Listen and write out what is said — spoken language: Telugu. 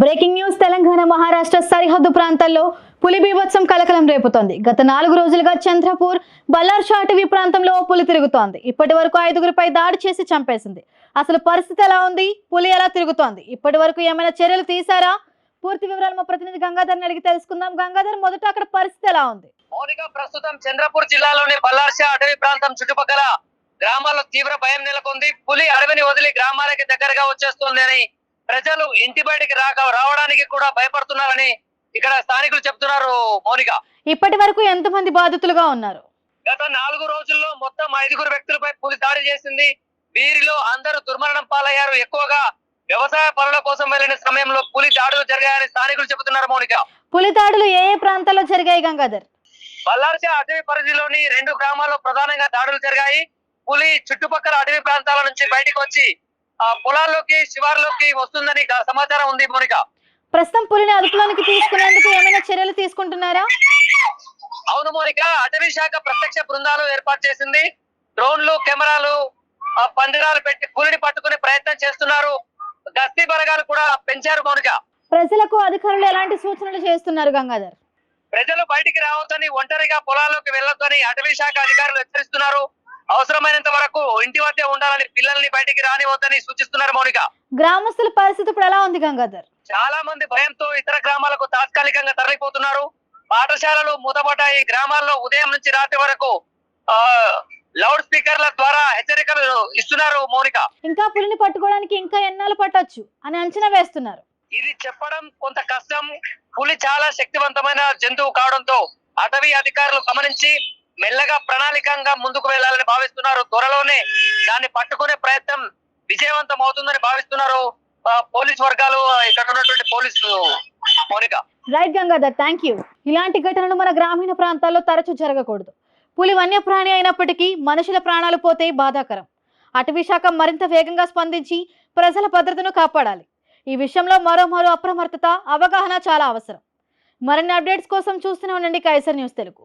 బ్రేకింగ్ న్యూస్ తెలంగాణ మహారాష్ట్ర సరిహద్దు ప్రాంతాల్లో పులి బీభత్సం కలకలం రేపుతోంది. గత నాలుగు రోజులుగా చంద్రపూర్ బల్లార్షా అటవీ ప్రాంతంలో పులి తిరుగుతోంది. ఇప్పటి వరకు ఐదుగురిపై దాడి చేసి చంపేసింది. అసలు పరిస్థితి ఎలా ఉంది? పులి ఎలా తిరుగుతోంది? ఇప్పటి వరకు ఏమైనా చర్యలు తీశారా? పూర్తి వివరాలు మా ప్రతినిధి గంగాధర్ని అడిగి తెలుసుకుందాం. గంగాధర్ మొదట అక్కడ పరిస్థితి ఎలా ఉంది? మౌనిక ప్రస్తుతం చంద్రపూర్ జిల్లాలోని బల్లార్షా అటవీ ప్రాంతం చుట్టుపక్కల గ్రామాల్లో తీవ్ర భయం నెలకొంది. పులి అడవిని వదిలి గ్రామాలకి దగ్గరగా వచ్చేస్తోంది అని ప్రజలు ఇంటి బయటికి రాక రావడానికి కూడా భయపడుతున్నారని ఇక్కడ స్థానికులు చెప్తున్నారు మౌనిక. ఇప్పటి వరకు ఎంతమంది బాధితులుగా ఉన్నారు? గత నాలుగు రోజుల్లో మొత్తం ఐదుగురు వ్యక్తులపై పులి దాడి చేసింది. వీరిలో అందరూ దుర్మరణం పాలయ్యారు. ఎక్కువగా వ్యవసాయ పనుల కోసం వెళ్ళిన సమయంలో పులి దాడులు జరిగాయని స్థానికులు చెబుతున్నారు మౌనిక. పులి దాడులు ఏ ఏ ప్రాంతాల్లో జరిగాయి గంగాధర్? బల్లార్షా అటవీ పరిధిలోని రెండు గ్రామాల్లో ప్రధానంగా దాడులు జరిగాయి. పులి చుట్టుపక్కల అటవీ ప్రాంతాల నుంచి బయటకు వచ్చి పొలాల్లోకి శివార్లోకి వస్తుందని సమాచారం ఉంది మోనిక. ప్రస్తుతం పులిని అదుపులోనికి తీసుకునేందుకు ఏమైనా చర్యలు తీసుకుంటున్నారా? అవును మోనిక అటవీ శాఖ ప్రత్యక్ష బృందాలు ఏర్పాటు చేసింది. డ్రోన్లు కెమెరాలు పందిరాలు పెట్టి పులిని పట్టుకునే ప్రయత్నం చేస్తున్నారు. గస్తీ బలగాలు కూడా పెంచారు మౌనిక. ప్రజలకు అధికారులు ఎలాంటి సూచనలు చేస్తున్నారు గంగాధర్? ప్రజలు బయటికి రావద్దని ఒంటరిగా పొలాల్లోకి వెళ్ళొద్దని అటవీ శాఖ అధికారులు హెచ్చరిస్తున్నారు. అవసరమైనంత ఇంటి వద్దే ఉండాలని పిల్లల్ని బయటికి రానివద్దని సూచిస్తున్నారు మౌనిక. గ్రామస్తుల పరిస్థితి ఇప్పుడు ఎలా ఉంది గంగాధర్? చాలా మంది భయంతో ఇతర గ్రామాలకు తాత్కాలికంగా తరలిపోతున్నారు. పాఠశాలలు మూతపడ్డాయి. గ్రామాల్లో ఉదయం నుంచి రాత్రి వరకు లౌడ్ స్పీకర్ల ద్వారా హెచ్చరికలు ఇస్తున్నారు మౌనిక. ఇంకా పులిని పట్టుకోవడానికి ఇంకా ఎన్నాళ్ళు పట్టొచ్చు అని అంచనా వేస్తున్నారు. ఇది చెప్పడం కొంత కష్టం. పులి చాలా శక్తివంతమైన జంతువు కావడంతో అటవీ అధికారులు గమనించి మెల్లగా ప్రణాళికంగా ముందుకు వెళ్ళాలని భావిస్తున్నారు. త్వరలోనే దాన్ని పట్టుకునే ప్రయత్నం విజయవంతం అవుతుందని భావిస్తున్నారు పోలీస్ వర్గాలు ఇక్కడ ఉన్నటువంటి పోలీసులు. Mounika. Right Gangadhar thank you ఇలాంటి ఘటనలు మన గ్రామీణ ప్రాంతాల్లో తరచూ జరగకూడదు. పులి వన్యప్రాణి అయినప్పటికీ మనుషుల ప్రాణాలు పోతే బాధాకరం. అటవీ శాఖ మరింత వేగంగా స్పందించి ప్రజల భద్రతను కాపాడాలి. ఈ విషయంలో మరో మరో అప్రమత్తత అవగాహన చాలా అవసరం. మరిన్ని అప్డేట్స్ కోసం చూస్తూనే ఉండండి కైసర్ న్యూస్ తెలుగు.